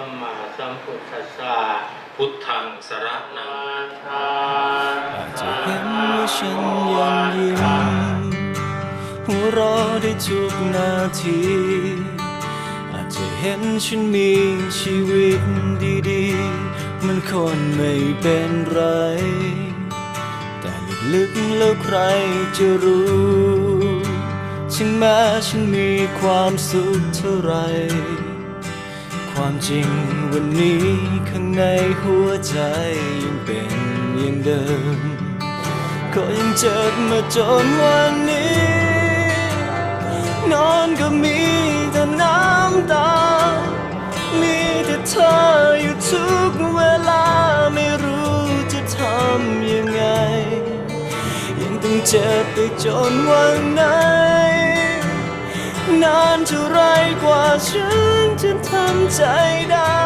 สัมมาสัมพุทธัสสะพุทธังสรนังอาจะเห็นว่าฉันยังยิ้มหัวเราะได้ทุกนาที อาจจะเห็นฉันมีชีวิตดีๆ มันคนไม่เป็นไร แต่ลึกๆแล้วใครจะรู้ถึงแม้ฉันมีความสุขเท่าไหร ความจริงวันนี้ข้างในหัวใจยังเป็นอย่างเดิม ก็ยังเจ็บมาจนวันนี้ นอนก็มีแต่น้ำตา มีแต่เธออยู่ทุกเวลาไม่รู้จะทำยังไง ยังต้องเจ็บไปจนวันไหนนานเท่าไรกว่าฉัน จะทำใจได้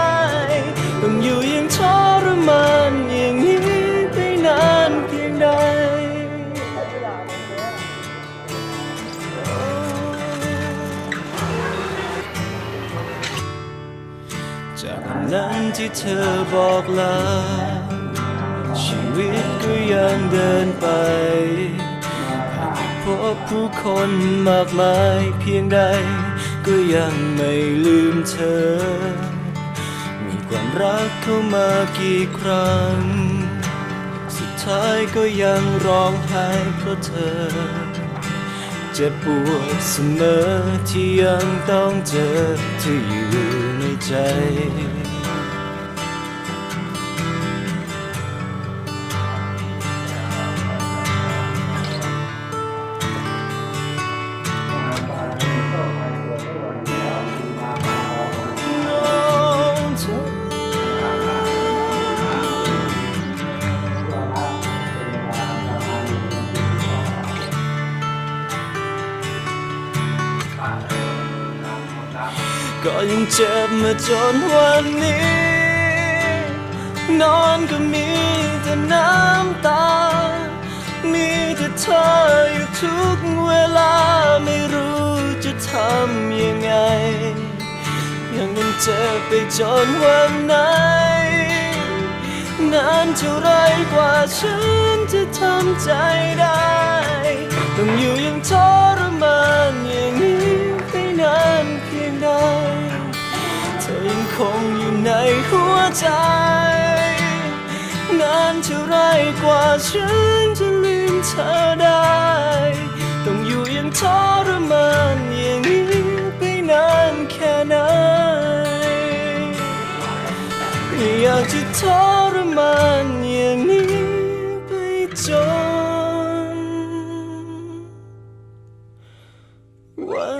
ต้องอยู่อยังทรมานอย่างนี้ไปนานเพียงใดจากนั้นที่เธอบอกลาชีวิตก็ยังเดินไปหากพบผู้คนมากมายเพียงใด ก็ยังไม่ลืมเธอ มีความรักเข้ามากี่ครั้ง สุดท้ายก็ยังร้องไห้เพราะเธอ เจ็บปวดเสมอที่ยังต้องเจอเธออยู่ในใจ ก็ยังเจ็บมาจนวันนี้ นอนก็มีแต่น้ำตา มีแต่เธออยู่ทุกเวลาไม่รู้จะทำยังไง ยังต้องเจ็บไปจนวันไหน นานเท่าไรกว่าฉันจะทำใจได้ต้องอยู่ คงอยู่ในหัวใจ นานเท่าไรกว่าฉันจะลืมเธอได้ ต้องอยู่อยังทรมานอย่างนี้ไปนานแค่ไหนอยากจะทรมานอย่างนี้ไปจนวัน